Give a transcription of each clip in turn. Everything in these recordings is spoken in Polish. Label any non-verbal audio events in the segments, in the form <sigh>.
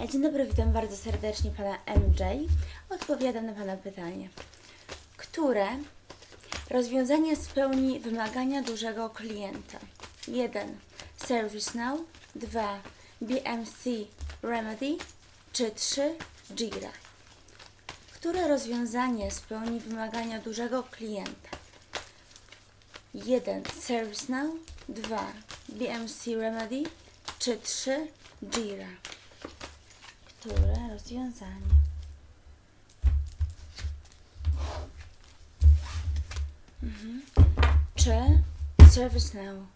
E, Dzień dobry, witam bardzo serdecznie pana MJ. Odpowiadam na pana pytanie. Które rozwiązanie spełni wymagania dużego klienta? 1. ServiceNow 2. BMC Remedy czy 3. Jira? Które rozwiązanie spełni wymagania dużego klienta? 1. ServiceNow 2. BMC Remedy czy 3. Jira? Które rozwiązanie? Mhm. Czy ServiceNow?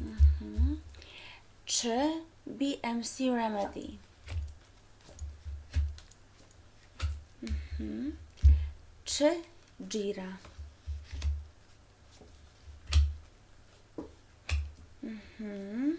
Mhm. Czy BMC Remedy? Mhm. Czy Jira? Mhm.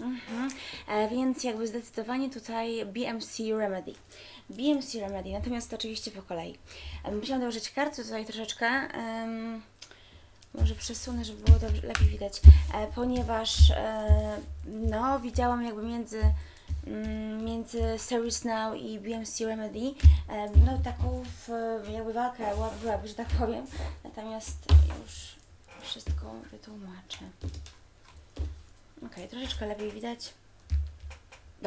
Mhm. E, więc jakby zdecydowanie tutaj BMC Remedy. BMC Remedy, natomiast oczywiście po kolei. E, Musiałam dołożyć karty tutaj troszeczkę. em, może przesunę, żeby było dobrze, lepiej widać, e, ponieważ e, no, widziałam jakby między, mm, między ServiceNow i BMC Remedy e, no, taką w, jakby walkę byłaby, że tak powiem. Natomiast już wszystko wytłumaczę. Ok, troszeczkę lepiej widać.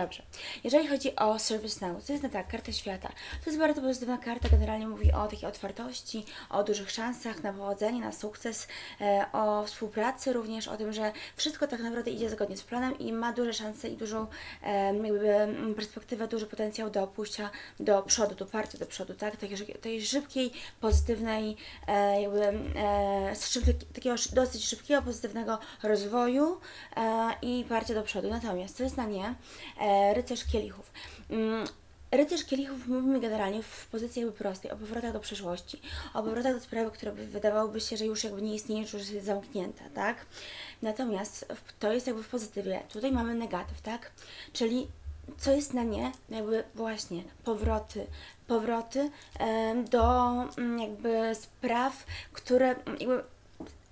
Dobrze. Jeżeli chodzi o ServiceNow, to jest no tak, karta świata. To jest bardzo pozytywna karta, generalnie mówi o takiej otwartości, o dużych szansach na powodzenie, na sukces, e, o współpracy również, o tym, że wszystko tak naprawdę idzie zgodnie z planem i ma duże szanse i dużą e, jakby mm, perspektywę, duży potencjał do pójścia do przodu, do parcia do przodu, tak? Takiej, tej szybkiej, pozytywnej, e, jakby takiego dosyć szybkiego, pozytywnego rozwoju i parcia do przodu. Natomiast to jest na nie rycerz kielichów. Mm, Rycerz kielichów mówimy generalnie w pozycji jakby prostej, o powrotach do przeszłości, o powrotach do sprawy, która by wydawałoby się, że już jakby nie istnieje, już jest zamknięta, tak? Natomiast to jest jakby w pozytywie. Tutaj mamy negatyw, tak? Czyli co jest na nie, jakby właśnie powroty, powroty do mm, jakby spraw, które mm, jakby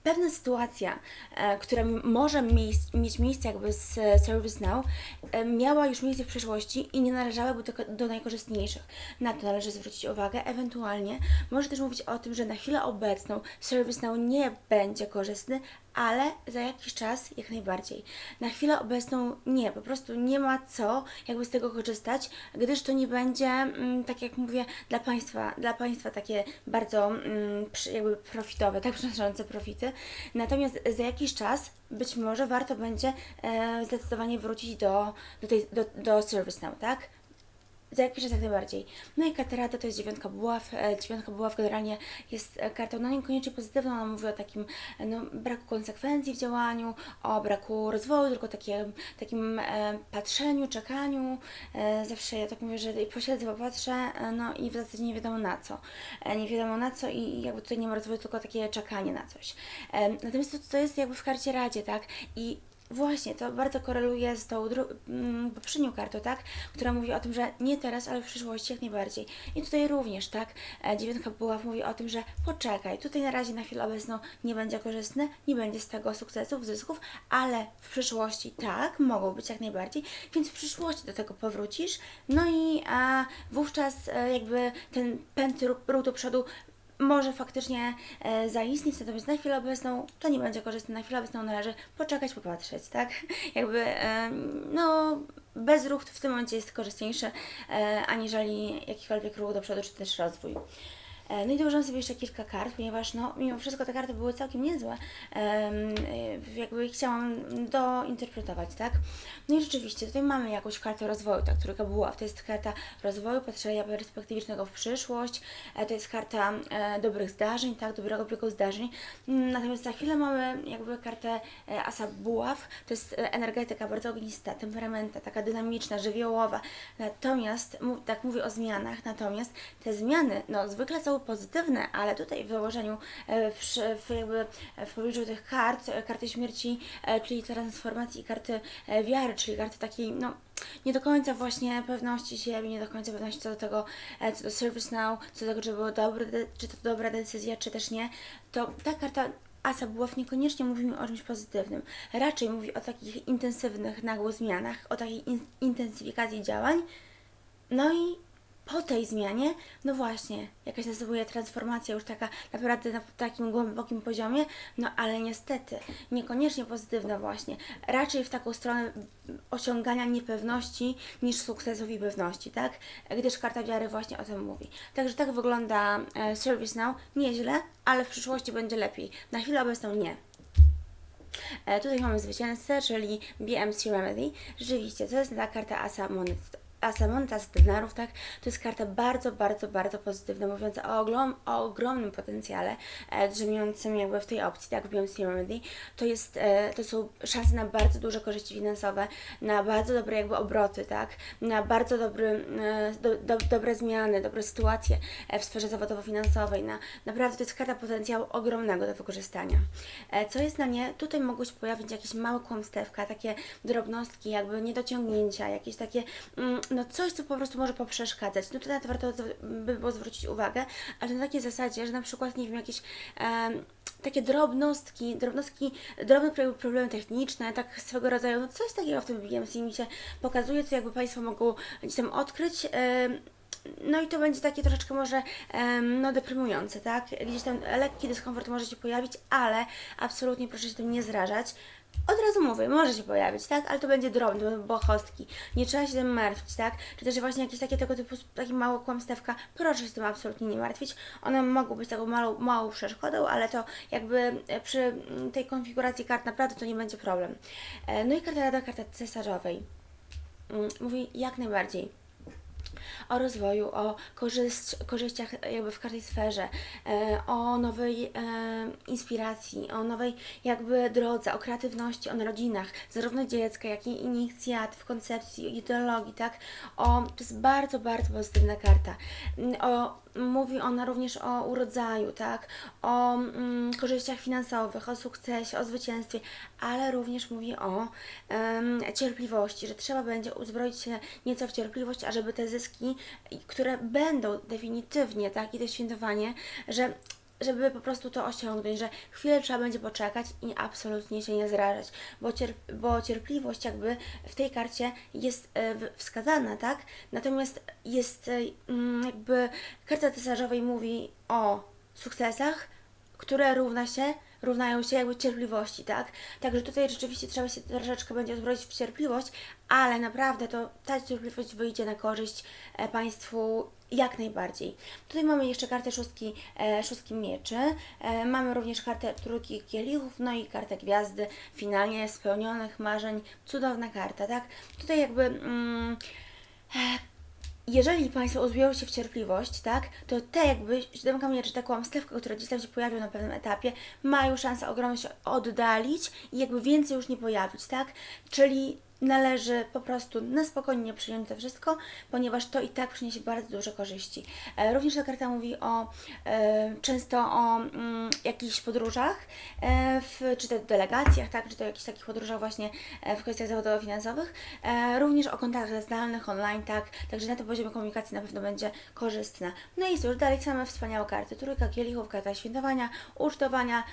pewna sytuacja, e, która może miejsc, mieć miejsce jakby z e, ServiceNow, e, miała już miejsce w przeszłości i nie należałaby do, do najkorzystniejszych. Na to należy zwrócić uwagę. Ewentualnie może też mówić o tym, że na chwilę obecną ServiceNow nie będzie korzystny, ale za jakiś czas jak najbardziej. Na chwilę obecną nie, po prostu nie ma co jakby z tego korzystać, gdyż to nie będzie, mm, tak jak mówię, dla Państwa, dla Państwa takie bardzo mm, jakby profitowe, tak <laughs> przynoszące profity. Natomiast za jakiś czas być może warto będzie e, zdecydowanie wrócić do, do, tej, do, do ServiceNow, tak? Za jakiś czas jak najbardziej. No i Katerata to jest dziewiątka buław. E, Dziewiątka buław generalnie jest e, kartą no niekoniecznie pozytywną, ona mówi o takim e, no, braku konsekwencji w działaniu, o braku rozwoju, tylko takim, takim e, patrzeniu, czekaniu. E, zawsze ja tak mówię, że posiedzę, popatrzę, no i w zasadzie nie wiadomo na co. E, nie wiadomo na co i jakby tutaj nie ma rozwoju, tylko takie czekanie na coś. E, natomiast to, to jest jakby w karcie Radzie, tak? I Właśnie, to bardzo koreluje z tą mm, poprzednią kartą, tak? Która mówi o tym, że nie teraz, ale w przyszłości jak najbardziej. I tutaj również, tak? E, Dziewiątka buław mówi o tym, że poczekaj, tutaj na razie na chwilę obecną nie będzie korzystne, nie będzie z tego sukcesów, zysków, ale w przyszłości tak, mogą być jak najbardziej, więc w przyszłości do tego powrócisz, no i a, wówczas e, jakby ten pęd ruch do przodu może faktycznie e, zaistnieć, natomiast na chwilę obecną to nie będzie korzystne, na chwilę obecną należy poczekać, popatrzeć, tak? <laughs> Jakby, e, no, bez ruchu w tym momencie jest korzystniejszy, e, aniżeli jakikolwiek ruch do przodu, czy też rozwój. E, No i dołożyłam sobie jeszcze kilka kart, ponieważ no, mimo wszystko te karty były całkiem niezłe. E, jakby chciałam dointerpretować, tak? No i rzeczywiście, tutaj mamy jakąś kartę rozwoju, ta trójka buław. To jest karta rozwoju, patrzenia perspektywicznego w przyszłość, e, to jest karta dobrych zdarzeń, tak? Dobrego biegu zdarzeń. Natomiast za chwilę mamy jakby kartę asa buław, to jest energetyka bardzo ognista, temperamenta, taka dynamiczna, żywiołowa. Natomiast, tak mówię o zmianach, natomiast te zmiany, no zwykle są pozytywne, ale tutaj w założeniu, e, w, w, jakby w pobliżu tych kart, e, karty śmierci, e, czyli transformacji karty e, wiary, czyli karty takiej, no, nie do końca właśnie pewności siebie, nie do końca pewności co do tego, e, co do Service Now, co do tego, czy, było dobre, czy to dobra decyzja, czy też nie, to ta karta Asa Buław niekoniecznie mówi mi o czymś pozytywnym. Raczej mówi o takich intensywnych, nagłych zmianach, o takiej in- intensyfikacji działań. No i po tej zmianie, no właśnie, jakaś następuje transformacja już taka naprawdę na takim głębokim poziomie, no ale niestety niekoniecznie pozytywna właśnie. Raczej w taką stronę osiągania niepewności niż sukcesów i pewności, tak? Gdyż karta wiary właśnie o tym mówi. Także tak wygląda e, Service Now. Nieźle, ale w przyszłości będzie lepiej. Na chwilę obecną nie. E, tutaj mamy zwycięzcę, czyli BMC Remedy. Rzeczywiście, to jest ta karta Asa Monet. Asa Moneta z denarów, tak? To jest karta bardzo, bardzo, bardzo pozytywna, mówiąca o, oglom, o ogromnym potencjale e, drzemiącym jakby w tej opcji, tak? W BMC Remedy. To, jest, e, to są szanse na bardzo duże korzyści finansowe, na bardzo dobre jakby obroty, tak? Na bardzo dobry, e, do, do, dobre zmiany, dobre sytuacje e, w sferze zawodowo-finansowej. Na, naprawdę to jest karta potencjału ogromnego do wykorzystania. E, Co jest na nie? Tutaj mogą się pojawić jakieś małe kłamstewka, takie drobnostki, jakby niedociągnięcia, jakieś takie, mm, no coś, co po prostu może poprzeszkadzać. No to na to warto by było zwrócić uwagę, ale na takiej zasadzie, że na przykład, nie wiem, jakieś em, takie drobnostki, drobnostki, drobne pro- problemy techniczne, tak swego rodzaju, no coś takiego w tym BMC mi się pokazuje, co jakby Państwo mogą gdzieś tam odkryć. em, no i to będzie takie troszeczkę może no, deprymujące, tak? Gdzieś tam lekki dyskomfort może się pojawić, ale absolutnie proszę się tym nie zrażać. Od razu mówię, może się pojawić, tak? Ale to będzie drobne, to będą bohostki. Nie trzeba się tym martwić, tak? Czy też właśnie jakieś takie tego typu, takie małe kłamstewka, proszę się tym absolutnie nie martwić. One mogą być taką małą, małą przeszkodą, ale to jakby e, przy mm, tej konfiguracji kart naprawdę to nie będzie problem. E, No i karta rada, karta cesarzowej. Mm, Mówi jak najbardziej o rozwoju, o korzyść, korzyściach jakby w każdej sferze, e, o nowej e, inspiracji, o nowej jakby drodze, o kreatywności, o narodzinach, zarówno dziecka, jak i inicjatyw, koncepcji, ideologii, tak? O, to jest bardzo, bardzo pozytywna karta. Mm, O, mówi ona również o urodzaju, tak? O mm, korzyściach finansowych, o sukcesie, o zwycięstwie, ale również mówi o cierpliwości, że trzeba będzie uzbroić się nieco w cierpliwość, ażeby te zyski, które będą definitywnie, tak, i to świętowanie, że żeby po prostu to osiągnąć, że chwilę trzeba będzie poczekać i absolutnie się nie zrażać, bo, cierp- bo cierpliwość jakby w tej karcie jest e, wskazana, tak? Natomiast jest e, mm, jakby karta cesarzowej mówi o sukcesach, które równa się, równają się jakby cierpliwości, tak? Także tutaj rzeczywiście trzeba się troszeczkę będzie uzbroić w cierpliwość, ale naprawdę to ta cierpliwość wyjdzie na korzyść e, Państwu jak najbardziej. Tutaj mamy jeszcze kartę szóstki, e, szóstki mieczy, e, mamy również kartę trójki kielichów, no i kartę gwiazdy, finalnie spełnionych marzeń, cudowna karta, tak? Tutaj jakby... Mm, e, jeżeli Państwo uzbiorą się w cierpliwość, tak, to te jakby siódemka mieczy, te kłamstewka, które gdzieś tam się pojawią na pewnym etapie, mają szansę ogromną się oddalić i jakby więcej już nie pojawić, tak? Czyli należy po prostu na spokojnie przyjąć to wszystko, ponieważ to i tak przyniesie bardzo duże korzyści. E, również ta karta mówi o e, często o mm, jakichś podróżach, e, w, czy to delegacjach, tak, czy to jakichś takich podróżach właśnie w kwestiach zawodowo-finansowych, również o kontaktach zdalnych, online, tak, także na tym poziomie komunikacji na pewno będzie korzystna. No i cóż, dalej same wspaniałe karty, trójka kielichów, karta świętowania, ucztowania,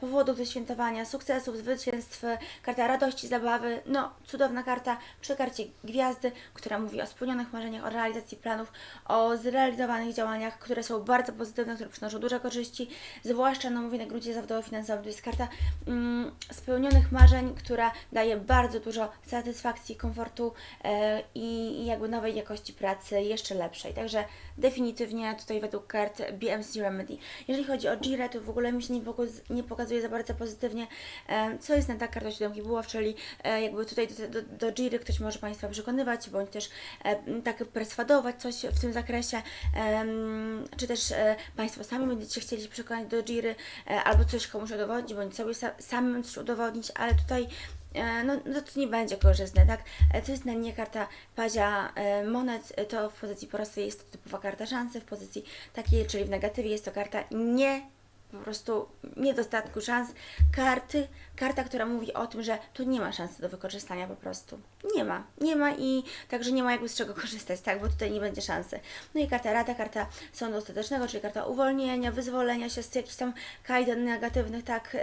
powodów do świętowania, sukcesów, zwycięstw, karta radości, zabawy, no cudowna karta przy karcie gwiazdy, która mówi o spełnionych marzeniach, o realizacji planów, o zrealizowanych działaniach, które są bardzo pozytywne, które przynoszą duże korzyści, zwłaszcza no mówię na gruncie zawodowo-finansowym, to jest karta mm, spełnionych marzeń, która daje bardzo dużo satysfakcji, komfortu e, i, jakby nowej jakości pracy, jeszcze lepszej. Także definitywnie tutaj według kart BMC Remedy. Jeżeli chodzi o Jirę, to w ogóle mi się nie, pokaz- nie pokazuje za bardzo pozytywnie, e, co jest na ta karta siódemki buław, czyli e, jakby tutaj do, do, do Jiry ktoś może Państwa przekonywać, bądź też e, tak perswadować coś w tym zakresie, em, czy też e, Państwo sami będziecie chcieli przekonać do Jiry, e, albo coś komuś udowodnić, bądź sobie sa, samym coś udowodnić, ale tutaj e, no, no to nie będzie korzystne, tak? E, To jest na nie karta pazia e, monet, e, to w pozycji prostej jest to typowa karta szansy, w pozycji takiej, czyli w negatywie jest to karta nie po prostu niedostatku szans. Karty, karta, która mówi o tym, że tu nie ma szansy do wykorzystania po prostu. Nie ma, nie ma i także nie ma jakby z czego <laughs> korzystać, tak, bo tutaj nie będzie szansy. No i karta rada, karta sądu ostatecznego, czyli karta uwolnienia, wyzwolenia się z jakichś tam kajdan negatywnych, tak,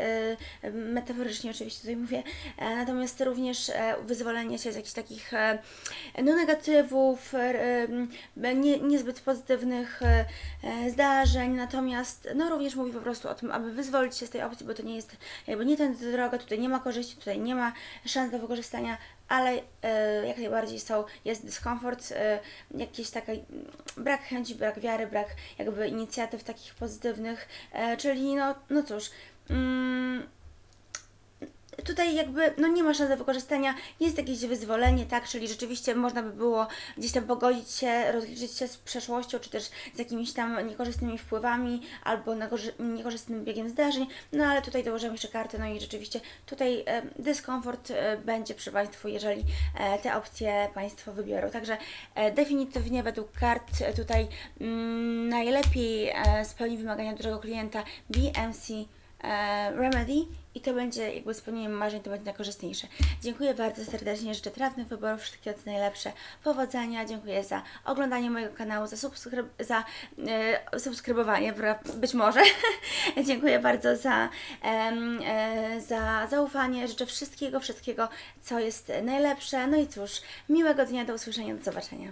e, metaforycznie oczywiście tutaj mówię, e, natomiast również e, wyzwolenie się z jakichś takich e, no, negatywów, e, nie, niezbyt pozytywnych e, e, zdarzeń, natomiast no, również mówi po prostu o tym, aby wyzwolić się z tej opcji, bo to nie jest jakby nie ten droga, tutaj nie ma korzyści, tutaj nie ma szans do wykorzystania, ale e, jak najbardziej są, jest dyskomfort, e, jakiś taki mm, brak chęci, brak wiary, brak jakby inicjatyw takich pozytywnych, e, czyli no, no cóż, mm, tutaj jakby no nie ma szans wykorzystania, jest jakieś wyzwolenie, tak, czyli rzeczywiście można by było gdzieś tam pogodzić się, rozliczyć się z przeszłością, czy też z jakimiś tam niekorzystnymi wpływami albo niekorzystnym biegiem zdarzeń, no ale tutaj dołożymy jeszcze karty, no i rzeczywiście tutaj e, dyskomfort e, będzie przy Państwu, jeżeli e, te opcje Państwo wybiorą. Także e, definitywnie według kart e, tutaj mm, najlepiej e, spełni wymagania dużego klienta BMC e, Remedy i to będzie jakby spełnieniem marzeń, to będzie najkorzystniejsze. Dziękuję bardzo serdecznie, życzę trafnych wyborów, wszystkiego co najlepsze, powodzenia, dziękuję za oglądanie mojego kanału, za, subskryb- za e, subskrybowanie, być może. <laughs> dziękuję bardzo za, em, e, za zaufanie, życzę wszystkiego, wszystkiego, co jest najlepsze. No i cóż, miłego dnia, do usłyszenia, do zobaczenia.